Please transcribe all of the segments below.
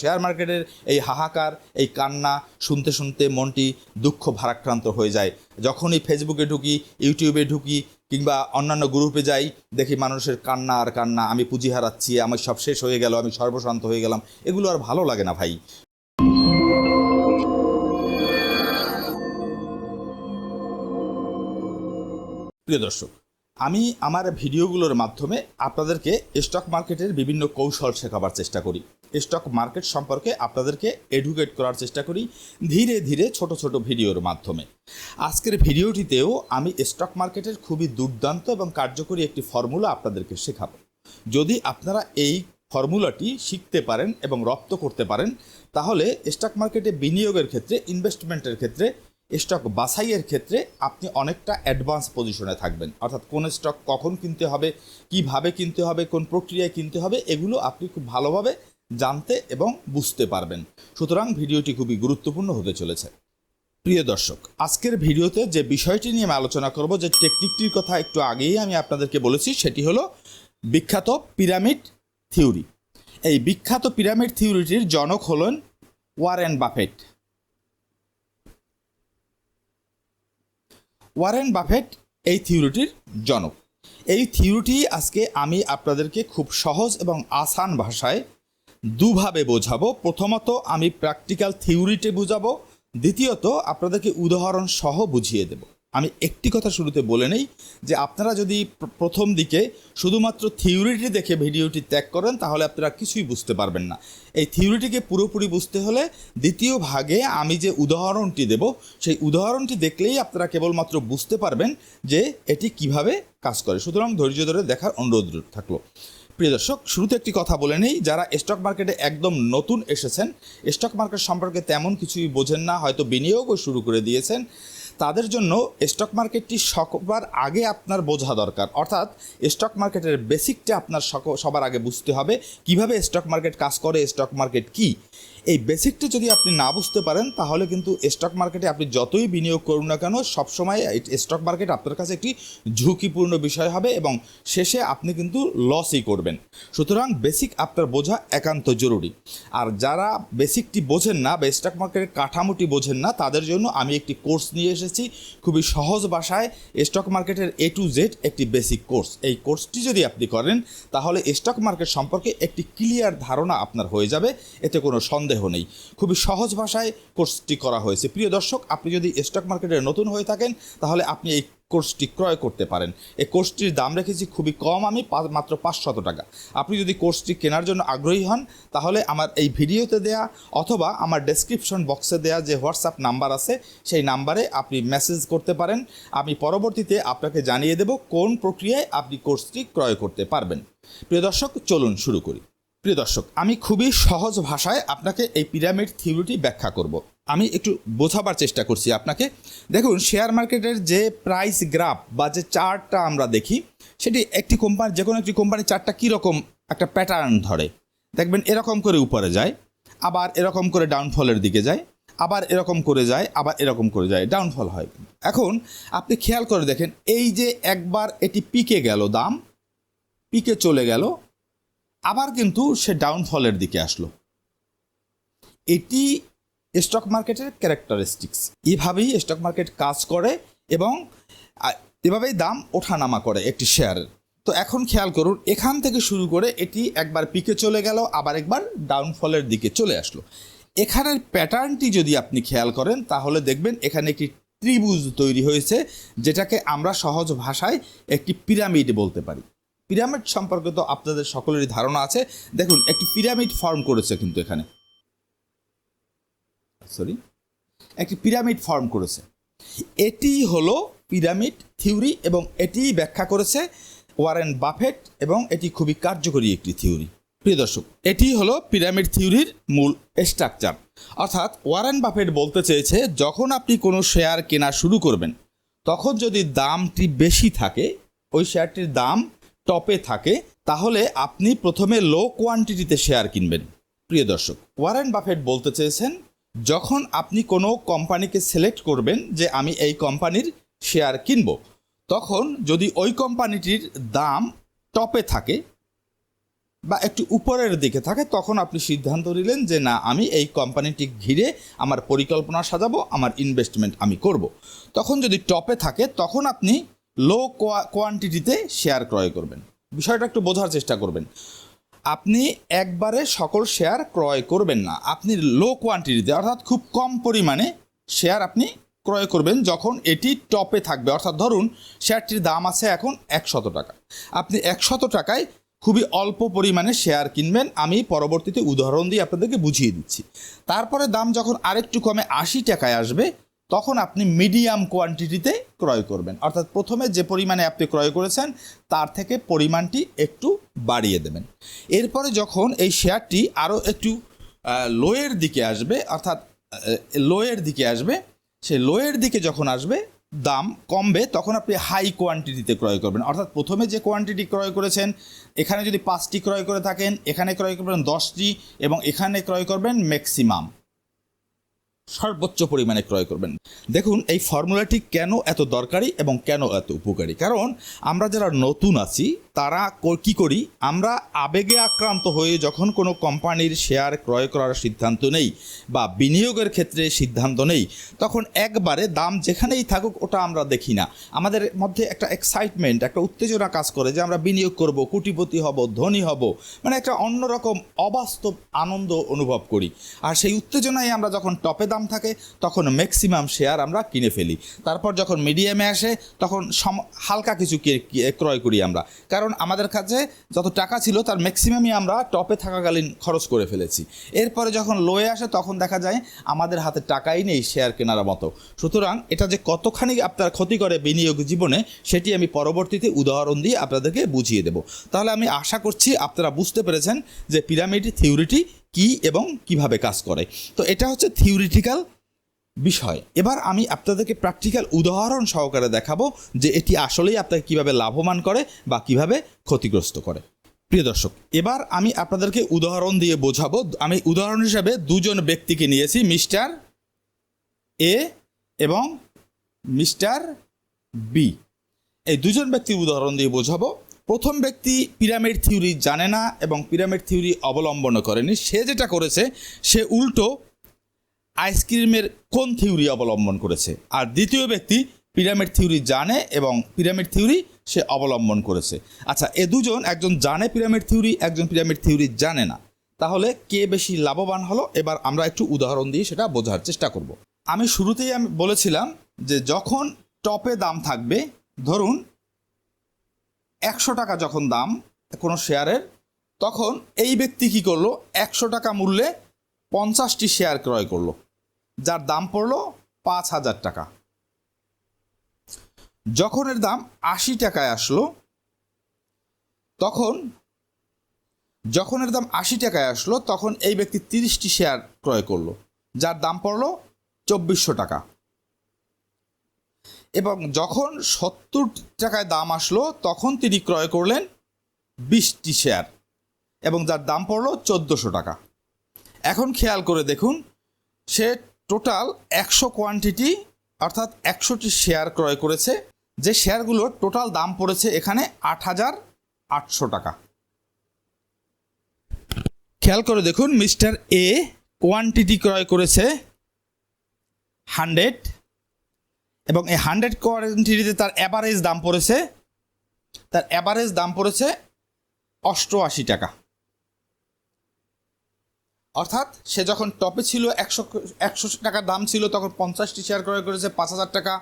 Share মার্কেটের এই হাহাকার, এই কান্না শুনতে শুনতে মনটি দুঃখ ভারাক্রান্ত হয়ে যায়। যখনই ফেসবুকে ঢুকি ইউটিউবে ঢুকি কিংবা অন্যান্য গ্রুপে যাই, দেখি মানুষের কান্না আর কান্না, আমি পুঁজি হারাচ্ছি, আমার সব শেষ হয়ে গেল, আমি সর্বশান্ত হয়ে গেলাম, এগুলো আর ভালো লাগে না ভাই। প্রিয় দর্শক আমি আমার ভিডিওগুলোর মাধ্যমে আপনাদেরকে স্টক মার্কেটের বিভিন্ন কৌশল শেখাবার চেষ্টা করি। স্টক মার্কেট সম্পর্কে আপনাদেরকে এডুকেট করার চেষ্টা করি ধীরে ধীরে ছোট ছোট ভিডিওর মাধ্যমে। আজকের ভিডিওটিতেও আমি স্টক মার্কেটের খুবই দুর্দান্ত এবং কার্যকরী একটি ফর্মুলা আপনাদেরকে শেখাবো। যদি আপনারা এই ফর্মুলাটি শিখতে পারেন এবং রপ্ত করতে পারেন, তাহলে স্টক মার্কেটে বিনিয়োগের ক্ষেত্রে ইনভেস্টমেন্টের ক্ষেত্রে স্টক বাছাইয়ের ক্ষেত্রে আপনি অনেকটা অ্যাডভান্স পজিশনে থাকবেন। অর্থাৎ কোন স্টক কখন কিনতে হবে, কীভাবে কিনতে হবে, কোন প্রক্রিয়ায় কিনতে হবে, এগুলো আপনি খুব ভালোভাবে জানতে এবং বুঝতে পারবেন। সুতরাং ভিডিওটি খুবই গুরুত্বপূর্ণ হতে চলেছে। প্রিয় দর্শক, আজকের ভিডিওতে যে বিষয়টি নিয়ে আমি আলোচনা করব, যে টেকনিকটির কথা একটু আগেই আমি আপনাদেরকে বলেছি, সেটি হলো বিখ্যাত পিরামিড থিওরি। এই বিখ্যাত পিরামিড থিওরিটির জনক হলেন ওয়ারেন বাফেট। ওয়ারেন বাফেট এই থিওরিটির জনক। এই থিওরিটি আজকে আমি আপনাদেরকে খুব সহজ এবং আসান ভাষায় দুভাবে বোঝাবো। প্রথমত আমি প্র্যাকটিক্যাল থিওরিটি বোঝাবো, দ্বিতীয়ত আপনাদেরকে উদাহরণ সহ বুঝিয়ে দেব। আমি একটি কথা শুরুতে বলে নেই যে আপনারা যদি প্রথম দিকে শুধুমাত্র থিওরিটি দেখে ভিডিওটি ত্যাগ করেন, তাহলে আপনারা কিছুই বুঝতে পারবেন না। এই থিওরিটিকে পুরোপুরি বুঝতে হলে দ্বিতীয় ভাগে আমি যে উদাহরণটি দেব, সেই উদাহরণটি দেখলেই আপনারা কেবলমাত্র বুঝতে পারবেন যে এটি কীভাবে কাজ করে। সুতরাং ধৈর্য ধরে দেখার অনুরোধ থাকল। প্রিয় দর্শক, শুরুতে একটি কথা বলে নেই, যারা স্টক মার্কেটে একদম নতুন এসেছেন, স্টক মার্কেট সম্পর্কে তেমন কিছুই বোঝেন না, হয়তো বিনিয়োগও শুরু করে দিয়েছেন। তাদের জন্য স্টক মার্কেটটি সবার আগে আপনার বোঝা দরকার। অর্থাৎ স্টক মার্কেটের বেসিকটা আপনার সবার আগে বুঝতে হবে। কীভাবে স্টক মার্কেট কাজ করে স্টক মার্কেট কি? এই বেসিকটা যদি আপনি না বুঝতে পারেন, তাহলে কিন্তু স্টক মার্কেটে আপনি যতই বিনিয়োগ করুন না কেন, সবসময় স্টক মার্কেট আপনার কাছে একটি ঝুঁকিপূর্ণ বিষয় হবে এবং শেষে আপনি কিন্তু লসই করবেন। সুতরাং বেসিক আপনার বোঝা একান্ত জরুরি। আর যারা বেসিকটি বোঝেন না বা স্টক মার্কেটের কাঠামোটি বোঝেন না, তাদের জন্য আমি একটি কোর্স নিয়ে এসেছি। খুবই সহজ ভাষায় স্টক মার্কেটের এ টু জেড একটি বেসিক কোর্স এই কোর্সটি যদি আপনি করেন, তাহলে স্টক মার্কেট সম্পর্কে একটি ক্লিয়ার ধারণা আপনার হয়ে যাবে। এতে কোনো সন্দেহ নেই। খুবই সহজ ভাষায় কোর্সটি করা হয়েছে। প্রিয় দর্শক, আপনি যদি স্টক মার্কেটে নতুন হয়ে থাকেন, তাহলে আপনি এই কোর্সটি ক্রয় করতে পারেন। এই কোর্সটির দাম রেখেছি খুবই কম আমি মাত্র পাঁচশত টাকা। আপনি যদি কোর্সটি কেনার জন্য আগ্রহী হন, তাহলে আমার এই ভিডিওতে দেয়া অথবা আমার ডেসক্রিপশন বক্সে দেয়া যে হোয়াটসঅ্যাপ নাম্বার আছে, সেই নাম্বারে আপনি মেসেজ করতে পারেন। আমি পরবর্তীতে আপনাকে জানিয়ে দেব কোন প্রক্রিয়ায় আপনি কোর্সটি ক্রয় করতে পারবেন। প্রিয় দর্শক, চলুন শুরু করি। প্রিয় দর্শক, আমি খুবই সহজ ভাষায় আপনাকে এই পিরামিড থিওরিটি ব্যাখ্যা করব। আমি একটু বোঝাবার চেষ্টা করছি আপনাকে। দেখুন, শেয়ার মার্কেটের যে প্রাইস গ্রাফ বা যে চার্টটা আমরা দেখি, সেটি একটি কোম্পানি যে কোনো একটি কোম্পানির চার্টটা কীরকম একটা প্যাটার্ন ধরে। দেখবেন, এরকম করে উপরে যায়, আবার এরকম করে ডাউনফলের দিকে যায়, আবার এরকম করে যায়, আবার এরকম করে যায় ডাউনফল হয়। এখন আপনি খেয়াল করে দেখেন, এই যে একবার এটি পিকে গেল দাম, পিকে চলে গেল আবার কিন্তু সে ডাউনফলের দিকে আসলো। এটি স্টক মার্কেটের ক্যারেক্টারিস্টিক্স এভাবেই স্টক মার্কেট কাজ করে এবং এভাবেই দাম ওঠানামা করে একটি শেয়ারের তো এখন খেয়াল করুন, এখান থেকে শুরু করে এটি একবার পিকে চলে গেল, আবার একবার ডাউনফলের দিকে চলে আসলো। এখানের প্যাটার্নটি যদি আপনি খেয়াল করেন, তাহলে দেখবেন এখানে একটি ত্রিভুজ তৈরি হয়েছে, যেটাকে আমরা সহজ ভাষায় একটি পিরামিড বলতে পারি। পিরামিড সম্পর্কে তো আপনাদের সকলেরই ধারণা আছে। দেখুন, একটি পিরামিড ফর্ম করেছে কিন্তু এখানে। সরি একটি পিরামিড ফর্ম করেছে। এটি হলো পিরামিড থিওরি এবং এটি ব্যাখ্যা করেছে ওয়ারেন বাফেট এবং এটি খুবই কার্যকরী একটি থিওরি। প্রিয় দর্শক, এটি হলো পিরামিড থিওরির মূল স্ট্রাকচার অর্থাৎ ওয়ারেন বাফেট বলতে চেয়েছে, যখন আপনি কোনো শেয়ার কেনা শুরু করবেন, তখন যদি দামটি বেশি থাকে, ওই শেয়ারটির দাম টপে থাকে, তাহলে আপনি প্রথমে লো কোয়ান্টিটিতে শেয়ার কিনবেন প্রিয় দর্শক, ওয়ারেন বাফেট বলতে চেয়েছেন, যখন আপনি কোনো কোম্পানিকে সিলেক্ট করবেন যে আমি এই কোম্পানির শেয়ার কিনব, তখন যদি ওই কোম্পানিটির দাম টপে থাকে বা একটু উপরের দিকে থাকে, তখন আপনি সিদ্ধান্ত নিলেন যে না, আমি এই কোম্পানিটি ঘিরে আমার পরিকল্পনা সাজাবো, আমার ইনভেস্টমেন্ট আমি করব। তখন যদি টপে থাকে, তখন আপনি লো কোয়ান্টিটিতে শেয়ার ক্রয় করবেন। বিষয়টা একটু বোঝার চেষ্টা করবেন। আপনি একবারে সকল শেয়ার ক্রয় করবেন না। আপনি লো কোয়ান্টিটিতে অর্থাৎ খুব কম পরিমাণে শেয়ার আপনি ক্রয় করবেন যখন এটি টপে থাকবে। অর্থাৎ ধরুন শেয়ারটির দাম আছে এখন একশত টাকা। আপনি একশত টাকায় খুবই অল্প পরিমাণে শেয়ার কিনবেন। আমি পরবর্তীতে উদাহরণ দিয়ে আপনাদেরকে বুঝিয়ে দিচ্ছি। তারপরে দাম যখন আরেকটু কমে আশি টাকায় আসবে তখন আপনি মিডিয়াম কোয়ান্টিটিতে ক্রয় করবেন। অর্থাৎ প্রথমে যে পরিমাণে আপনি ক্রয় করেছেন, তার থেকে পরিমাণটি একটু বাড়িয়ে দেবেন। এরপরে যখন এই শেয়ারটি আরও একটু লোয়ের দিকে আসবে, অর্থাৎ লোয়ের দিকে আসবে, সেই লোয়ের দিকে যখন আসবে, দাম কমবে, তখন আপনি হাই কোয়ান্টিটিতে ক্রয় করবেন। অর্থাৎ প্রথমে যে কোয়ান্টিটি ক্রয় করেছেন, এখানে যদি পাঁচটি ক্রয় করে থাকেন, এখানে ক্রয় করবেন দশটি এবং এখানে ক্রয় করবেন ম্যাক্সিমাম সর্বোচ্চ পরিমাণে ক্রয় করবেন। দেখুন, এই ফর্মুলাটি কেন এত দরকারি এবং কেন এত উপকারী? কারণ আমরা যারা নতুন আছি তারা কি করি? আমরা আবেগে আক্রান্ত হয়ে যখন কোনো কোম্পানির শেয়ার ক্রয় করার সিদ্ধান্ত নেই বা বিনিয়োগের ক্ষেত্রে সিদ্ধান্ত নেই, তখন একবারে দাম যেখানেই থাকুক ওটা আমরা দেখি না। আমাদের মধ্যে একটা এক্সাইটমেন্ট একটা উত্তেজনা কাজ করে যে আমরা বিনিয়োগ করব, কোটিপতি হব, ধনী হব। মানে একটা অন্যরকম অবাস্তব আনন্দ অনুভব করি। আর সেই উত্তেজনায় আমরা যখন টপে দাম থাকে, তখন ম্যাক্সিমাম শেয়ার আমরা কিনে ফেলি। তারপর যখন মিডিয়ামে আসে, তখন হালকা কিছু ক্রয় করি আমরা। কারণ আমাদের কাছে যত টাকা ছিল তার ম্যাক্সিমামই আমরা টপে থাকাকালীন খরচ করে ফেলেছি। এরপরে যখন লোয়ে আসে, তখন দেখা যায় আমাদের হাতে টাকাই নেই শেয়ার কেনার মতো। সুতরাং এটা যে কতখানি আপনার ক্ষতি করে বিনিয়োগ জীবনে, সেটি আমি পরবর্তীতে উদাহরণ দিয়ে আপনাদেরকে বুঝিয়ে দেব। তাহলে আমি আশা করছি আপনারা বুঝতে পেরেছেন যে পিরামিড থিওরিটি কি এবং কীভাবে কাজ করে। তো এটা হচ্ছে থিওরিটিক্যাল বিষয়। এবার আমি আপনাদেরকে প্র্যাকটিক্যাল উদাহরণ সহকারে দেখাবো যে এটি আসলেই আপনাকে কীভাবে লাভবান করে বা কীভাবে ক্ষতিগ্রস্ত করে। প্রিয় দর্শক, এবার আমি আপনাদেরকে উদাহরণ দিয়ে বোঝাবো। আমি উদাহরণ হিসাবে দুজন ব্যক্তিকে নিয়েছি, মিস্টার এ এবং মিস্টার বি। এই দুজন ব্যক্তির উদাহরণ দিয়ে বোঝাবো। প্রথম ব্যক্তি পিরামিড থিওরি জানে না এবং পিরামিড থিওরি অবলম্বন করেনি। সে যেটা করেছে, সে উল্টো আইসক্রিমের কোন থিওরি অবলম্বন করেছে? আর দ্বিতীয় ব্যক্তি পিরামিড থিওরি জানে এবং পিরামিড থিওরি সে অবলম্বন করেছে। আচ্ছা এ দুজন, একজন জানে পিরামিড থিওরি, একজন পিরামিড থিওরি জানে না। তাহলে কে বেশি লাভবান হলো? এবার আমরা একটু উদাহরণ দিয়ে সেটা বোঝার চেষ্টা করব। আমি শুরুতেই আমি বলেছিলাম যে যখন টপে দাম থাকবে, ধরুন একশো টাকা যখন দাম কোনো শেয়ারের, তখন এই ব্যক্তি কী করল? একশো টাকা মূল্যে পঞ্চাশটি শেয়ার ক্রয় করল। যার দাম পড়ল পাঁচ হাজার টাকা। যখন এর দাম আশি টাকায় আসলো, তখন যখন এর দাম আশি টাকায় আসলো, তখন এই ব্যক্তি তিরিশটি শেয়ার ক্রয় করল, যার দাম পড়ল চব্বিশশো টাকা। এবং যখন সত্তর টাকায় দাম আসলো, তখন তিনি ক্রয় করলেন বিশটি শেয়ার, এবং যার দাম পড়ল চোদ্দোশো টাকা। এখন খেয়াল করে দেখুন, সে টোটাল একশো কোয়ান্টিটি অর্থাৎ একশোটি শেয়ার ক্রয় করেছে। যে শেয়ারগুলোর টোটাল দাম পড়েছে এখানে আট হাজার আটশো টাকা। খেয়াল করে দেখুন, মিস্টার এ কোয়ান্টিটি ক্রয় করেছে হান্ড্রেড এবং এই হান্ড্রেড কোয়ান্টিটিতে তার অ্যাভারেজ দাম পড়েছে, তার অ্যাভারেজ দাম পড়েছে অষ্টআশি টাকা। অর্থাৎ সে যখন টপে ছিল একশো একশো টাকার দাম ছিল, তখন পঞ্চাশটি শেয়ার ক্রয় করেছে পাঁচ হাজার টাকা।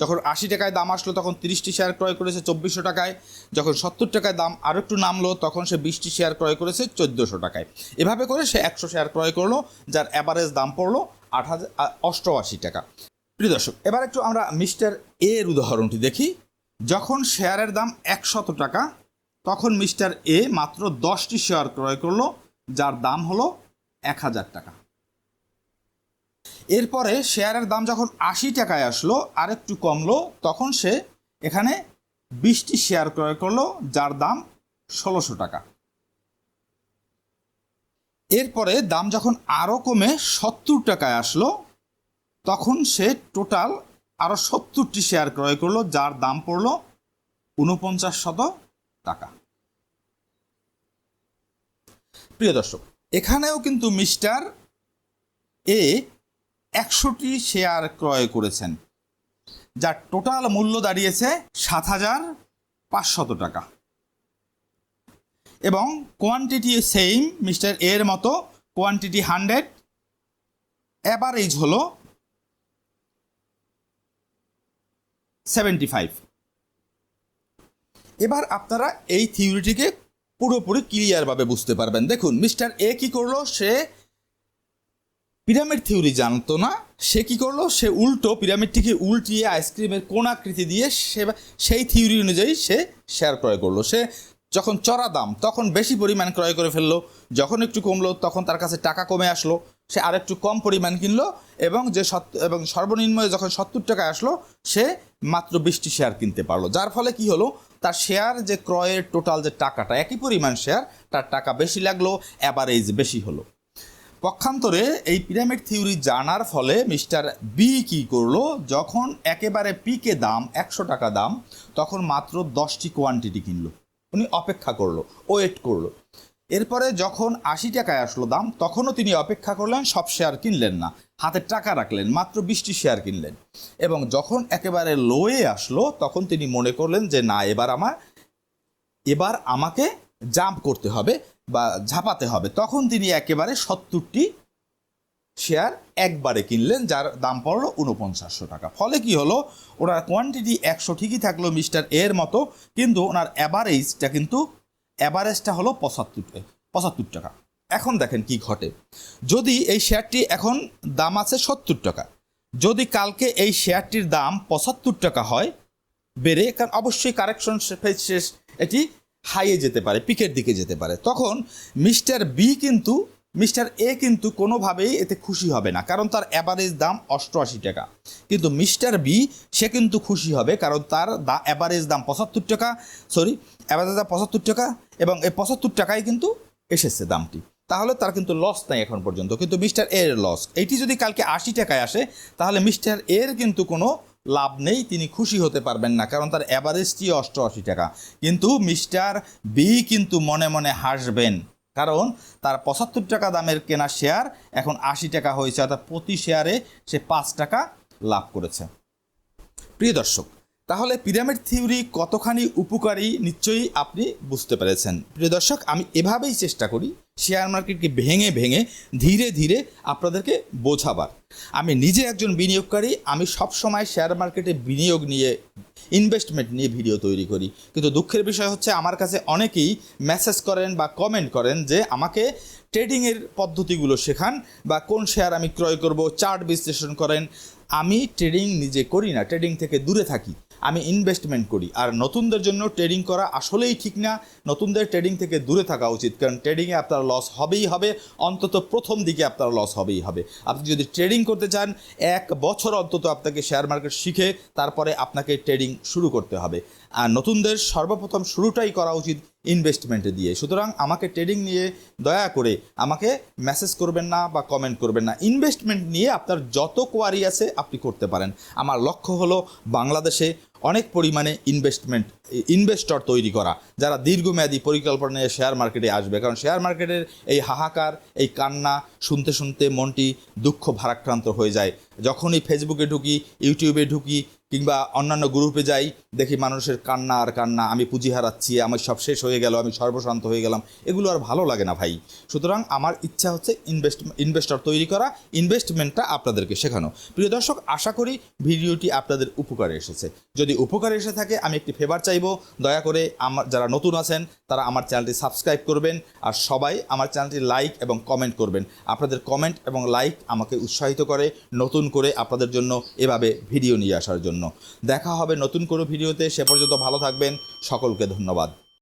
যখন আশি টাকায় দাম আসলো, তখন তিরিশটি শেয়ার ক্রয় করেছে চব্বিশশো টাকায়। যখন সত্তর টাকায় দাম আরও একটু নামলো, তখন সে বিশটি শেয়ার ক্রয় করেছে চোদ্দোশো টাকায়। এভাবে করে সে একশো শেয়ার ক্রয় করল, যার অ্যাভারেজ দাম পড়ল আট হাজার অষ্টআশি টাকা। প্রিয় দর্শক, এবার একটু আমরা মিস্টার এর উদাহরণটি দেখি। যখন শেয়ারের দাম একশত টাকা, তখন মিস্টার এ মাত্র দশটি শেয়ার ক্রয় করল, যার দাম হলো এক হাজার টাকা। এরপরে শেয়ারের দাম যখন আশি টাকায় আসলো আর একটু কমলো, তখন সে এখানে বিশটি শেয়ার ক্রয় করল, যার দাম ষোলোশো টাকা। এরপরে দাম যখন আরও কমে সত্তর টাকায় আসলো, তখন সে টোটাল আরও সত্তরটি শেয়ার ক্রয় করল, যার দাম পড়ল উনপঞ্চাশ শত টাকা। প্রিয় দর্শক এখানেও কিন্তু মিস্টার এ একশোটি শেয়ার ক্রয় করেছেন, যার টোটাল মূল্য দাঁড়িয়েছে সাত হাজার পাঁচশত টাকা। এবং কোয়ান্টিটি সেম মিস্টার এর মতো কোয়ান্টিটি হান্ড্রেড অ্যাভারেজ হলো সেভেন্টি ফাইভ এবার আপনারা এই থিওরিটিকে পুরোপুরি ক্লিয়ারভাবে বুঝতে পারবেন। দেখুন মিস্টার এ কি করল? সে পিরামিড থিওরি জানতো না। সে কি করল? সে উল্টো পিরামিডটিকে উল্টিয়ে আইসক্রিমের কোন আকৃতি দিয়ে সে সেই থিওরি অনুযায়ী সে শেয়ার ক্রয় করল। সে যখন চড়া দাম, তখন বেশি পরিমাণ ক্রয় করে ফেলল। যখন একটু কমলো, তখন তার কাছে টাকা কমে আসলো। সে আরেকটু কম পরিমাণ কিনলো এবং যে এবং সর্বনিম্ন যখন সত্তর টাকায় আসলো, সে মাত্র বিশটি শেয়ার কিনতে পারল। যার ফলে কি হলো? তার শেয়ার যে ক্রয়ের টোটাল যে টাকাটা, একই পরিমাণ শেয়ার তার টাকা বেশি লাগল অ্যাভারেজ বেশি হলো। পক্ষান্তরে এই পিরামিড থিওরি জানার ফলে মিস্টার বি কি করল, যখন একেবারে পিকে দাম, একশো টাকা দাম, তখন মাত্র দশটি কোয়ান্টিটি কিনলো। উনি অপেক্ষা করল ওয়েট করল। এরপরে যখন আশি টাকায় আসলো দাম, তখনও তিনি অপেক্ষা করলেন, সব শেয়ার কিনলেন না। হাতে টাকা রাখলেন, মাত্র বিশটি শেয়ার কিনলেন। এবং যখন একেবারে লোয়ে আসলো, তখন তিনি মনে করলেন যে, না, এবার আমার, এবার আমাকে জাম্প করতে হবে বা ঝাঁপাতে হবে। তখন তিনি একেবারে সত্তরটি শেয়ার একবারে কিনলেন, যার দাম পড়ল উনপঞ্চাশশো টাকা। ফলে কি হলো? ওনার কোয়ান্টিটি একশো ঠিকই থাকল মিস্টার এর মতো, কিন্তু ওনার অ্যাভারেজটা কিন্তু অ্যাভারেজটা হলো পঁচাত্তর পঁচাত্তর টাকা। এখন দেখেন কি ঘটে। যদি এই শেয়ারটি এখন দাম আছে সত্তর টাকা, যদি কালকে এই শেয়ারটির দাম পঁচাত্তর টাকা হয়, বেড়ে, কারণ অবশ্যই কারেকশন শেষ, এটি হাইয়ে যেতে পারে পিকের দিকে যেতে পারে, তখন মিস্টার বি কিন্তু, মিস্টার এ কিন্তু কোনোভাবেই এতে খুশি হবে না, কারণ তার অ্যাভারেজ দাম অষ্টআশি টাকা। কিন্তু মিস্টার বি সে কিন্তু খুশি হবে, কারণ তার দা অ্যাভারেজ দাম পঁচাত্তর টাকা সরি অ্যাভারেজ দাম পঁচাত্তর টাকা এবং এই পঁচাত্তর টাকায় কিন্তু এসেছে দামটি। তাহলে তার কিন্তু লস নাই এখন পর্যন্ত, কিন্তু মিস্টার এর লস এইটি যদি কালকে আশি টাকায় আসে, তাহলে মিস্টার এর কিন্তু কোনো লাভ নেই, তিনি খুশি হতে পারবেন না, কারণ তার অ্যাভারেজটি অষ্টআশি টাকা। কিন্তু মিস্টার বি কিন্তু মনে মনে হাসবেন, কারণ তার পঁচাত্তর টাকা দামের কেনা শেয়ার এখন আশি টাকা হয়েছে, অর্থাৎ প্রতি শেয়ারে সে পাঁচ টাকা লাভ করেছে। প্রিয় দর্শক তাহলে পিরামিড থিওরি কতখানি উপকারী নিশ্চয়ই আপনি বুঝতে পেরেছেন। প্রিয় দর্শক, আমি এভাবেই চেষ্টা করি শেয়ার মার্কেটকে ভেঙে ভেঙে ধীরে ধীরে আপনাদেরকে বোঝাবার। আমি নিজে একজন বিনিয়োগকারী, আমি সবসময় শেয়ার মার্কেটে বিনিয়োগ নিয়ে ইনভেস্টমেন্ট নিয়ে ভিডিও তৈরি করি। কিন্তু দুঃখের বিষয় হচ্ছে, আমার কাছে অনেকেই মেসেজ করেন বা কমেন্ট করেন যে, আমাকে ট্রেডিংয়ের পদ্ধতিগুলো শেখান বা কোন শেয়ার আমি ক্রয় করব চার্ট বিশ্লেষণ করেন। আমি ট্রেডিং নিজে করি না ট্রেডিং থেকে দূরে থাকি। আমি ইনভেস্টমেন্ট করি। আর নতুনদের জন্য ট্রেডিং করা আসলেই ঠিক না। নতুনদের ট্রেডিং থেকে দূরে থাকা উচিত। কারণ ট্রেডিংয়ে আপনার লস হবেই হবে। অন্তত প্রথম দিকে আপনার লস হবেই হবে। আপনি যদি ট্রেডিং করতে চান, এক বছর অন্তত আপনাকে শেয়ার মার্কেট শিখে তারপরে আপনাকে ট্রেডিং শুরু করতে হবে। আর নতুনদের সর্বপ্রথম শুরুটাই করা উচিত ইনভেস্টমেন্টে দিয়ে। সুতরাং আমাকে ট্রেডিং নিয়ে দয়া করে আমাকে মেসেজ করবেন না বা কমেন্ট করবেন না। ইনভেস্টমেন্ট নিয়ে আপনার যত কোয়ারি আছে আপনি করতে পারেন। আমার লক্ষ্য হলো বাংলাদেশে অনেক পরিমাণে ইনভেস্টমেন্ট ইনভেস্টর তৈরি করা, যারা দীর্ঘমেয়াদী পরিকল্পনা নিয়ে শেয়ার মার্কেটে আসবে। কারণ শেয়ার মার্কেটের এই হাহাকার, এই কান্না শুনতে শুনতে মনটি দুঃখ ভারাক্রান্ত হয়ে যায়। যখনই ফেসবুকে ঢুকি ইউটিউবে ঢুকি কিংবা অন্যান্য গ্রুপে যাই, দেখি মানুষের কান্না আর কান্না, আমি পুঁজি হারাচ্ছি, আমার সব শেষ হয়ে গেল, আমি সর্বশান্ত হয়ে গেলাম, এগুলো আর ভালো লাগে না ভাই। সুতরাং আমার ইচ্ছা হচ্ছে ইনভেস্ট ইনভেস্টর তৈরি করা ইনভেস্টমেন্টটা আপনাদেরকে শেখানো। প্রিয় দর্শক, আশা করি ভিডিওটি আপনাদের উপকারে এসেছে। যদি উপকারে এসে থাকে, আমি একটি ফেভার চাইব, দয়া করে আমার, যারা নতুন আছেন, তারা আমার চ্যানেলটি সাবস্ক্রাইব করবেন, আর সবাই আমার চ্যানেলটি লাইক এবং কমেন্ট করবেন। আপনাদের কমেন্ট এবং লাইক আমাকে উৎসাহিত করে, নতুন করে আপনাদের জন্য এভাবে ভিডিও নিয়ে আসার জন্য। দেখা হবে নতুন কোনো ভিডিওতে। সে পর্যন্ত ভালো থাকবেন। সকলকে ধন্যবাদ।